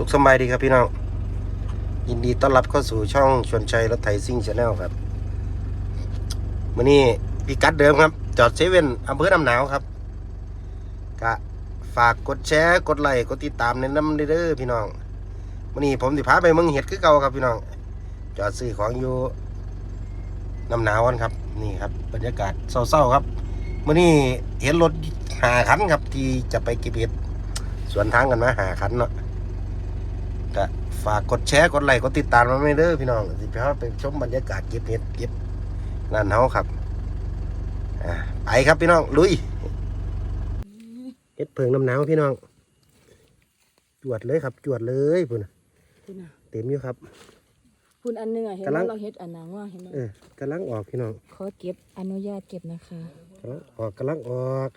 สุขสบายดีครับพี่น้อง ยินดีต้อนรับเข้าสู่ช่องชวนชัยรถไถซิ่งชาแนลครับวันนี้พิกัดเดิมครับ จอดเซเว่นอำเภอน้ำหนาวครับกะฝากกดแชร์กดไลค์กดติดตามในน้ำเด้อพี่น้องวันนี้ผมสิพาไปเมืองเห็ดคือเก่าครับพี่น้อง จอดซื้อของอยู่น้ำหนาวันครับ นี่ครับ บรรยากาศเศร้าๆครับวันนี้เห็นรถหาคันครับ ที่จะไปเก็บเห็ดสวนทางกันมาหาคันเนาะ ฝากกดแชร์กดไลค์กดติดตามมาไม่เด้อพี่น้องสิพาไปชมบรรยากาศเก็บเห็ดเก็บนั่นเฮาครับอ่าไปครับพี่น้องลุยเห็ดเพิงน้ำหนาวพี่น้อง จวดเลยครับ จวดเลยพุ่นน่ะคุณน่ะเต็มอยู่ครับคุณอันหนึงอะเห็นกำลัว่างเราเฮ็ดอันนังว่าเห็นไหมเออกำลังออกพี่น้องขอเก็บอนุญาตเก็บนะคะกำลังออกกำลังออก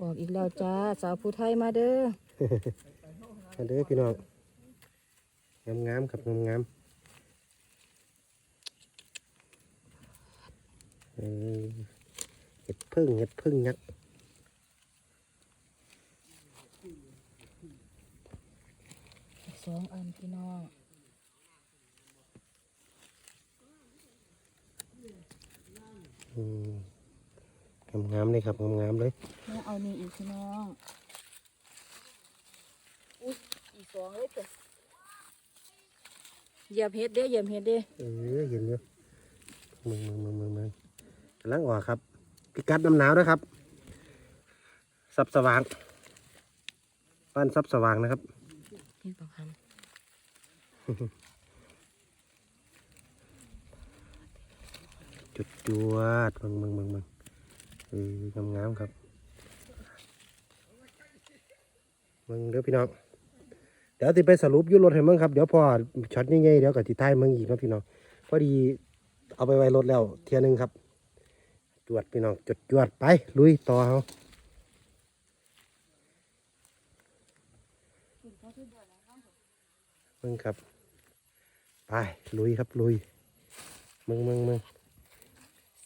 ออกอีกแล้วจ้าสาวผู้ไทยมาเด้อมาเด้อพี่น้อง งามงามๆครับงามงามๆเออเห็ดพึ่งเห็ดพึ่งยักษ์อีกสองอันพี่น้องอืมงามๆเลยครับงามๆเลยแม่เอานี่อีกพี่น้อง อุ้ยอีกสองเลยเถอะ เหยียบเฮ็ดเด้เหยียบเฮ็ดเด้เออเห็นอยู่มึงมึงมึงมึงมึงกำลังออกครับพิกัดน้ำหนาวนะครับซับสว่างบ้านซับสว่างนะครับเฮ็ดบังคันจุดจวดมึงมึงมึงมึงเอองามๆครับมึงเดี๋ยวพี่น้อง เดี๋ยวติไปสรุปอยุรถให้มึงครับ เดี๋ยวพอช็อตใหญ่ๆเดี๋ยวกับที่ท้ายมึงอีกเนาะพี่น้อง พอดีเอาไปไว้รถแล้ว เทียหนึงครับ จวดพี่น้องจุดจวดไป ลุยต่อเขามึงครับ ไป ลุยครับลุย มึงมึงมึง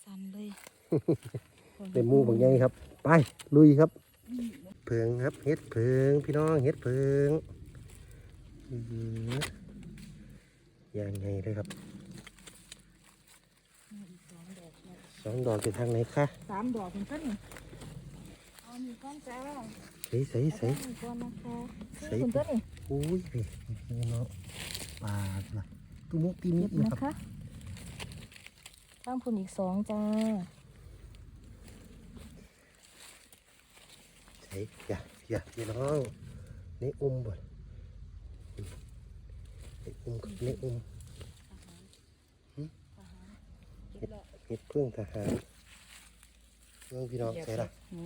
สั่นเลยเต็มหมูบางใหญ่ครับ ไป ลุยครับ เพิงครับ เฮ็ดเพิงพี่น้อง เฮ็ดเพิง อื้อหืออย่างไงเลยครับสองดอกอยู่ทางไหนคะสามดอกเป็นต้นนี่เอามีก้อนจ้าใส่ใส่ใส่เอามีก้อนนะคะใส่คุณต้นนี่อุ้ยพี่พี่เนาะปลาละตุ้มุกตีมุเก็กบนะนะครับคะตั้งพุ่นอีกสองจ้าใส่อย่าอย่าพี่น้องนี่อุ้มบ่นี่ อุ้มครับนี่อุ้มเก็บแล้วเฮ็ดเพิ่งทหารเพิ่งพี่น้องใส่ละหนู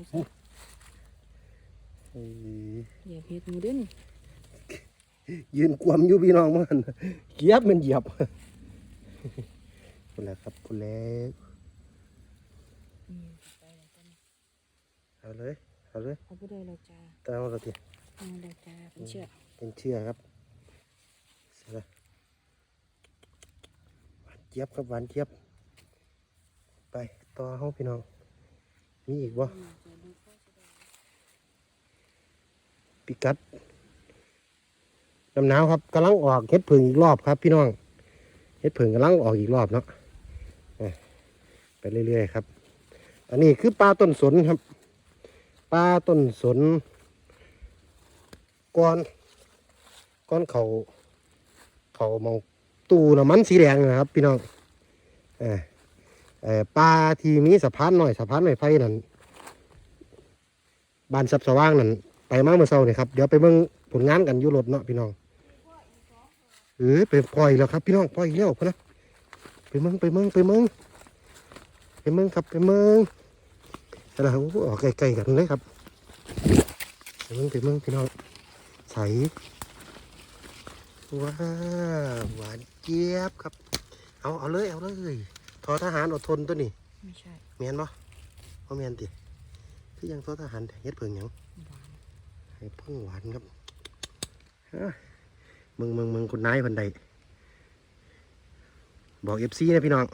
เอ้ยเหยียบเห็ดหมูเด้นยืนกวมอยู่พี่น้องมันเหยียบมันเหยียบคุณแหละครับคุณแล้วเอาเลยเอาเลยเอาไปได้แล้วจ้าตามเราทีเอาแล้วจ้าเป็นเชือกเป็นเชื่อครับเสือหวานเจี๊ยบครับหวานเจี๊ยบ ไปต่อห้องพี่น้อง มีอีกบ่ปิกัดน้ำหนาวครับกำลังออกเห็ดผึ่งอีกรอบครับ พี่น้องเห็ดผึ่งกำลังออกอีกรอบเนาะอะไปเรื่อยๆครับ อันนี้คือปลาต้นสนครับปลาต้นสนก้อนก้อนเขาเขามอง ตูน้ำมันสีแดงนะครับ พี่น้องออปลาที่มีสะพานหน่อยสะพานหน่อยไฟนั่นบานสับสว่างนั่นไปมากเมื่อเช้านี่ครับเดี๋ยวไปเบิ่งผลงานกันยุโรถเนาะพี่น้องเออไปปล่อยแล้วครับ พี่น้องปล่อยอีกแล้วพนะไปเมืองไปเมืองไปเมืองไปเมืองครับไปเมืองแต่ละอ้โหออกไกลๆกันเลยครับไปเมืองไปเมืองพี่น้องใสว้าวหวาน เจี๊ยบครับ เอาเอาเลยเอาเลยทอทหารอดทนตัวนี้ไม่ใช่เมียนบ่บ่เมียนติคือยังทอทหารเฮ็ดเพิ่งหยังหวานให้เพิ่งหวานครับฮะมึงมึงมึงคุณนายคนใดบอกเอฟซีนะพี่น้อง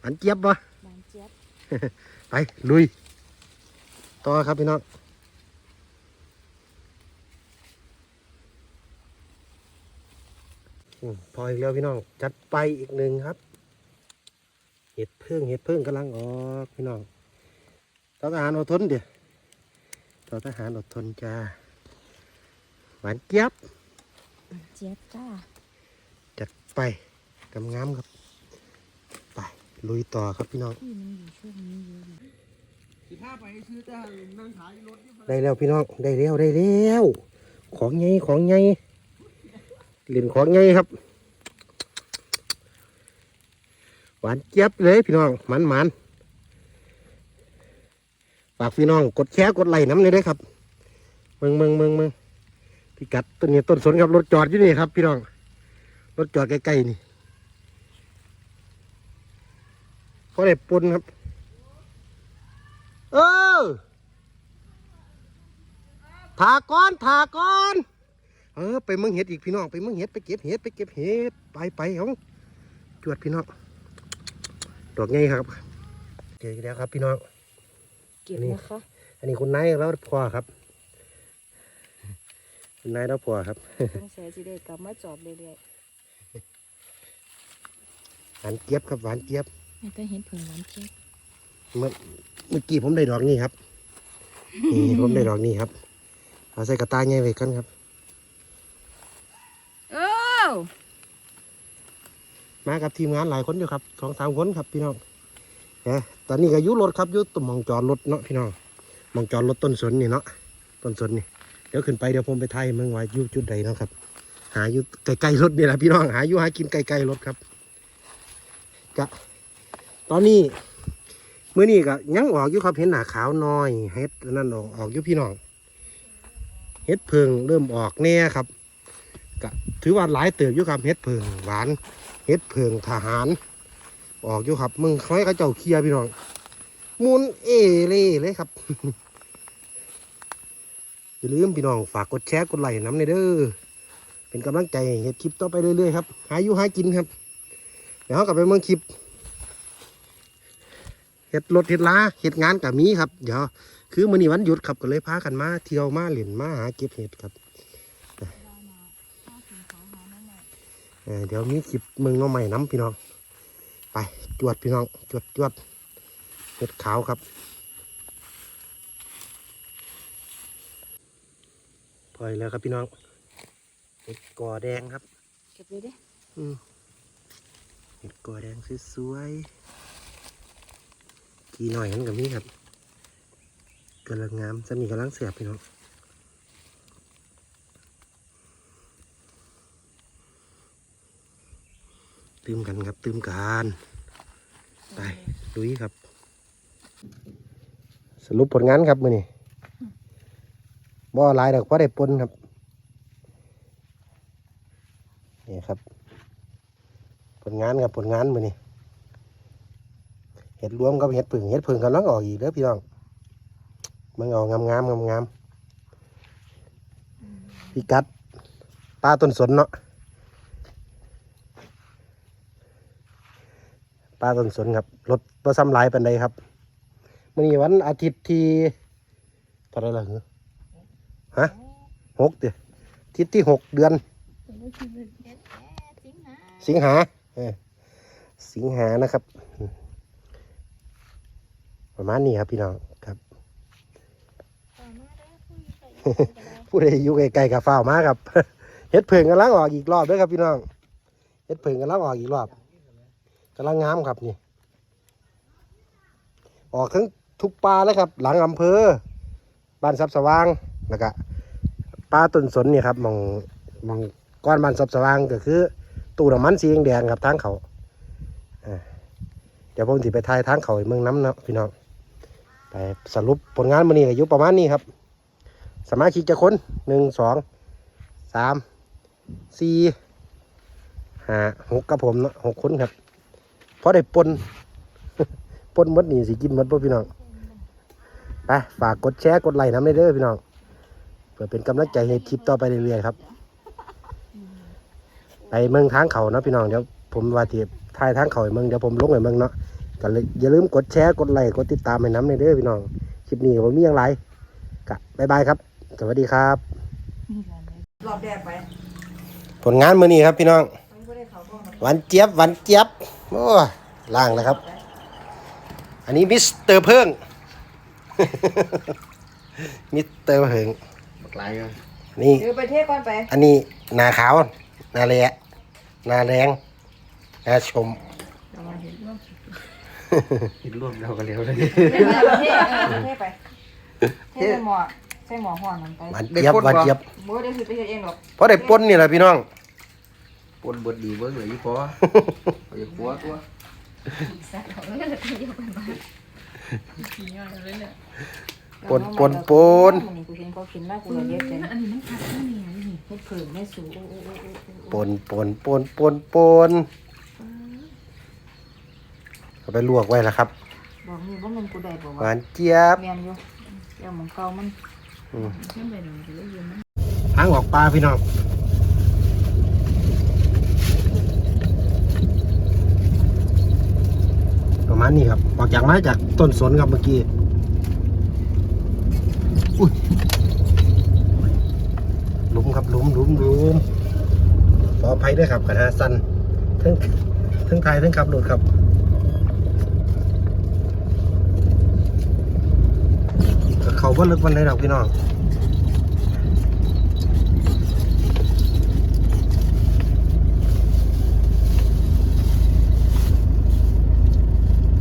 หวานเจี๊ยบบ่บานเจี๊ยบไปลุยต่อครับพี่น้อง อืม พออีกแล้วพี่น้อง จัดไปอีกหนึ่งครับ เห็ดเพิ่งเห็ดเพิ่งกำลังออกพี่น้องต่อทหารอดทนเดี๋ยวต่อทหารอดทนจ้า หวานเจี๊ยบเจี๊ยบจ้า จัดไปกำงามครับ ไปลุยต่อครับพี่น้องที่มันอยู่ช่วงนี้เยอะอยู่สิพาไปซื้อแต่นั่งขายรถนี่ได้แล้วพี่น้อง ได้แล้วได้แล้ว ของใหญ่ของใหญ่ เหรียญของใหญ่ครับ หวานเจี๊ยบเลยพี่น้องหมันหมันฝากพี่น้อง กดแชร์กดไลค์น้ำเลยเด้ครับเมืองเมืองเมืองเมืองพี่กัดต้นนี้ต้นสนครับรถจอดอยู่นี่ครับพี่น้องรถจอดใกล้ๆนี่เพราะได้ปนครับ เออถาก้อนถาก้อน เออไปเมืองเห็ดอีกพี่น้องไปเมืองเห็ดไปเก็บเห็ดไปเก็บเห็ดไปไปเอาจวดพี่น้องดอกไงครับเจอกันแล้วครับพี่น้องเก็บนี่นะคะอันนี้คุณนายแล้วพ่อครับคุณนายแล้วพ่อครับสงสัยสิได้กลับมาจอบเรื่อยหวานเจี๊ยบครับหวานเจี๊ยบๆไม่ต้องเห็นผงหวานเจี๊ยบเมื่อเมื่อกี้ผมได้ดอกนี้ครับนี่ผมได้ดอกนี้ครับเอาใส่กระตาใหญ่ไว้กันครับโอ้ มากับทีมงานหลายคนอยู่ครับสองสามคนครับพี่น้องนะตอนนี้ก็ยุรถครับยุตุ่มองจอดรถเนาะพี่น้องมองจอดรถต้นสนนี่เนาะต้นสนนี่เดี๋ยวขึ้นไปเดี๋ยวผมไปไทยเมืองไว้อยู่จุดใดเนาะครับ หายู่ใกล้ๆรถนี่แหละพี่น้องหายู่หากินใกล้ๆรถครับกะตอนนี้เมื้อนี้ก็ยังออกอยู่ครับเห็นหนาขาวน้อยเฮ็ดนั่นออกออกอยู่พี่น้องเฮ็ดเพิงเริ่มออกแน่ครับ ถือว่าหลายเติบอยู่ครับเฮ็ดเพิงหวานเฮ็ดเพิงทหาร ออกอยู่ครับมึงคล้อยเขาเจ้าเคลียพี่น้องมุนเอเล่เลยครับอย่าลืมพี่น้องฝากกดแชร์กดไลค์น้ำในเด้อเป็นกำลังใจให้เฮ็ดคลิปต่อไปเรื่อยๆครับหาอยู่หากินครับ เดี๋ยวเรากลับไปเมืองคลิปเฮ็ดรถเฮ็ดลาเฮ็ดงานกับมีครับ เดี๋ยว คือมื้อนี้วันหยุดครับก็เลยพากันมา เที่ยวมาเล่นมาหาเก็บเห็ดครับ เออเดี๋ยวมีคลิปเมืองน้องใหม่น้ำพี่น้อง ไปจวดพี่น้องจวดจวดเห็ดขาวครับพออีกแล้วครับพี่น้องเห็ดกอแดงครับเก็บเลยเด้อืมเห็ดกอแดงสวยๆกีหน่อยหันกับนี้ครับกำลังงามจะมีกำลังเสียบพี่น้อง ตื่มกันครับตื่มกันไปลุยครับ สรุปผลงานครับมือนี่บ่หลายดอกเพราได้ปนครับนี่ครับ ผลงานครับผลงานมือนี่เห็ดรวมกับเห็ดผึ่งเห็ดผึ่งกำลังออกอีกเด้อพี่น้องมันออกงามงามงามงามพี่กัดปลาต้นสนเนาะ ปลาต้นสนครับรถประซ้ำลายปันใดครับมื่อนี้วันอาทิตย์ที่เท่าไรล่ะเหรอฮะหกเดือนอาทิตย์ที่หกเดือน สิงหาสิงหานะครับ ประมาณนี้ครับพี่น้องครับ ผู้ใดอยู่ไกลๆกับฝ้าวมาครับเฮ็ดเพิงกำลังออกอีกรอบด้วยครับพี่น้องเฮ็ดเพิงกำลังออกอีกรอบ กำลังงามครับนี่ ออกทั้งทุกปลาแล้วครับ หลังอำเภอ บ้านซับสว่างแล้วก็ปลาต้นสนนี่ครับมองมองก้อนบ้านซับสว่างก็คือตู้น้ำมันสีแดงครับทางเขาเดี๋ยวผมสิไปทายทางเขาเมืองน้ำนะพี่น้องไปสรุปผลงานมันนี้ก็อยู่ประมาณนี้ครับ สมาชิกจะคนหนึ่งสองสามสี่ห้าหกกับผมเนาะหกคนครับ พราะได้ปนปนหมดนี่สิกินหมดป่พี่น้องไปฝากกดแชร์กดไลค์น้ำได้เด้อพี่น้องเพื่อเป็นกำลังใจให้คลิปต่อไปเรื่อยๆครับ ไปเมืองทางเขาเนาะพี่น้องเดี๋ยวผมว่าที่ทายทางเขาให้เมืองเดี๋ยวผมลงให้เมืองเนาะก็เลยอย่าลืมกดแชร์กดไลค์กดติดตามให้น้ำในเด้อพี่น้องคลิปนี้ผมมีอย่างไรกะบายบายครับ สวัสดีครับนี่แหละเลยรอบแรกไปผลงานมือนี้ครับพี่น้องไปหวานเจี๊ยบหวานเจี๊ยบ โอ้ล่างแล้วครับ อันนี้มิสเตอร์เพิ่ง มิสเตอร์เพิ่งบักหลายอะนี่เดี๋ยวไปเทศก่อนไป อันนี้นาขาว นาแหละนาแรงนาชมเห็นรวมเรากันแล้วเลยเทศไปเทศเออเทศไป เทศใส่หมอใส่หมอห่อนั่นไปหวานเจี๊ยบหวานเจี๊ยบบ่ได้สิไปเฮ็ดเองหรอกเพราะได้ปนนี่แหละพี่น้อง ปนเบิดดีเบิ้งเลยยี่พอเอาอย่าขัวตัวปนปนปนอันนี้กูเห็นเขากินมากกูเลยเย็บเลยอันนี้มันคักนี่นี่เฮ็ดเผิ่งไม่สูโอ้โอ้โอ้โอ้โอ้ปนปนปนปนปนเอาไปลวกไว้แล้วครับบอกนี่ว่ามันกูได้บอกหว่าวานเจี๊ยบแม่นอยู่เดี๋ยวหมองเก่ามันอืมขึ้นไปหนึ่งจะได้ยินมันทางออกปลาพี่น้อง ประมาณนี้ครับ ออกจากไม้จากต้นสนครับเมื่อกี้อุ้ยหลุมครับหลุมหลุมหลุมขออภัยด้วยครับกระทะสั้นทั้งทั้งไทยทั้งขับรถครับเขาว่าลึกวันไหนดอกพี่น้อง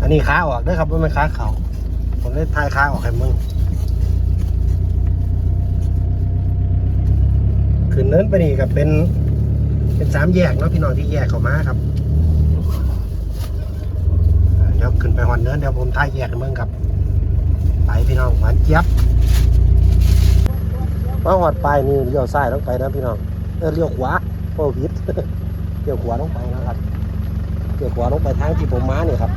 นนี้ขาออกเด้วยครับว่าไม่นขาเข่าผมได้ทายขาออกให้มึงขึ้นเนินไปนี่กับเป็น เป็นสามแยกเนาะพี่น้องที่แยกเข้ามาครับเดี๋ยวขึ้นไปหอนเนินเดี๋ยวผมทายแยกให้มึงครับ ไปพี่น้องหวานเจี๊ยบว่าหอดปนี่เลี้ยวซ้ายลงไปนะพี่น้องเออเลี้ยวขวาโอ้ผิดเลี้ยวขวาลงไปนะครับเลี้ยวขวาลงไปทางที่ผมมาเนี่ยครับ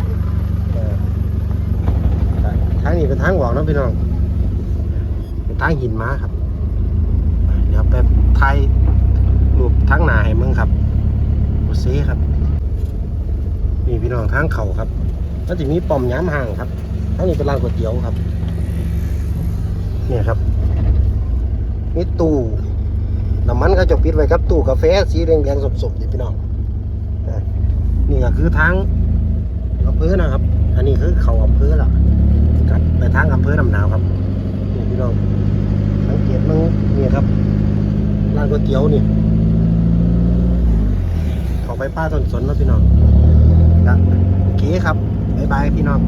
ทางนี้เป็นทางหวอกนะพี่น้องเป็นทางหินม้าครับ เดี๋ยวไปไทยรูปทางหนาให้มึงครับโอเซครับนี่พี่น้องทางเขาครับแล้วจะมีป้อมย้ำห่างครับทางนี้เป็นร้านก๋วยเตี๋ยวครับ เนี่ยครับมีตู้น้ำมันก็จะปิดไว้ครับตู้กาแฟสีแดงๆสมๆนี่พี่น้องนี่ก็คือทางอำเภอนะครับ อันนี้คือเขาอำเภอละครับไปทางอำเภอลำนาวครับนี่พี่น้องสังเกตมั้งนี่ครับร้านก๋วยเตี๋ยวนี่ขอไปป้าสนสนแล้วพี่น้องครับโอเคครับบ๊ายบายพี่น้อง